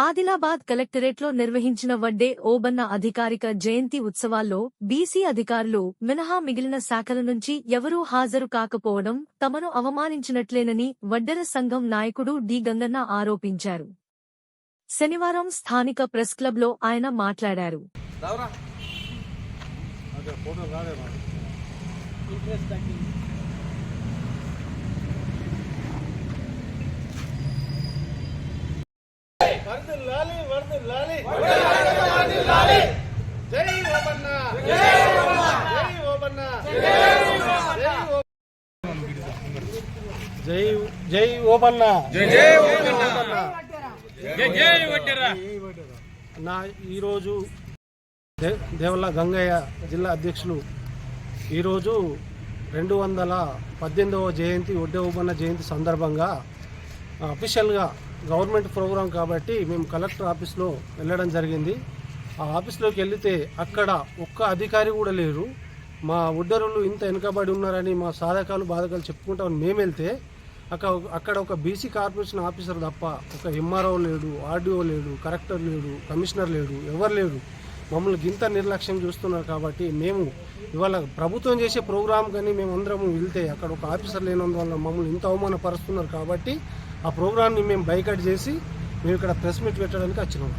ఆదిలాబాద్ కలెక్టరేట్లో నిర్వహించిన వడ్డే ఓబన్న అధికారిక జయంతి ఉత్సవాల్లో బీసీ అధికారులు మినహా మిగిలిన శాఖల నుంచి ఎవరూ హాజరు కాకపోవడం తమను అవమానించినట్లేనని వడ్డెర సంఘం నాయకుడు డి గంగన్న ఆరోపించారు. శనివారం స్థానిక ప్రెస్ క్లబ్లో ఆయన మాట్లాడారు. జై ఓబన్న. జై ఓబన్న. జై జై ఓబన్న. జై జై ఓబన్న. నా ఈరోజు దేవల్ల గంగయ్య జిల్లా అధ్యక్షులు. ఈరోజు రెండు వందల పద్దెనిమిదవ జయంతి ఒడ్డే ఉబన్న జయంతి సందర్భంగా అఫీషియల్గా గవర్నమెంట్ ప్రోగ్రాం కాబట్టి మేము కలెక్టర్ ఆఫీస్లో వెళ్ళడం జరిగింది. ఆ ఆఫీస్లోకి వెళితే అక్కడ ఒక్క అధికారి కూడా లేరు. మా ఉడ్డరులు ఇంత వెనుకబడి ఉన్నారని మా సాధకాలు బాధకాలు చెప్పుకుంటామని మేము వెళ్తే అక్కడ అక్కడ ఒక బీసీ కార్పొరేషన్ ఆఫీసర్ తప్ప ఒక ఎంఆర్ఓ లేడు ఆర్డీఓ లేడు కలెక్టర్ లేడు కమిషనర్ లేడు ఎవరు లేడు మమ్మల్ని గింత నిర్లక్ష్యం చూస్తున్నారు కాబట్టి మేము ఇవాళ ప్రభుత్వం చేసే ప్రోగ్రాం కానీ మేము అందరము వెళ్తే అక్కడ ఒక ఆఫీసర్ లేనందువల్ల మమ్మల్ని ఇంత అవమానపరుస్తున్నారు కాబట్టి ఆ ప్రోగ్రామ్ని మేము బైకట్ చేసి మేము ఇక్కడ ప్రెస్ మీట్ పెట్టడానికి వచ్చినాం.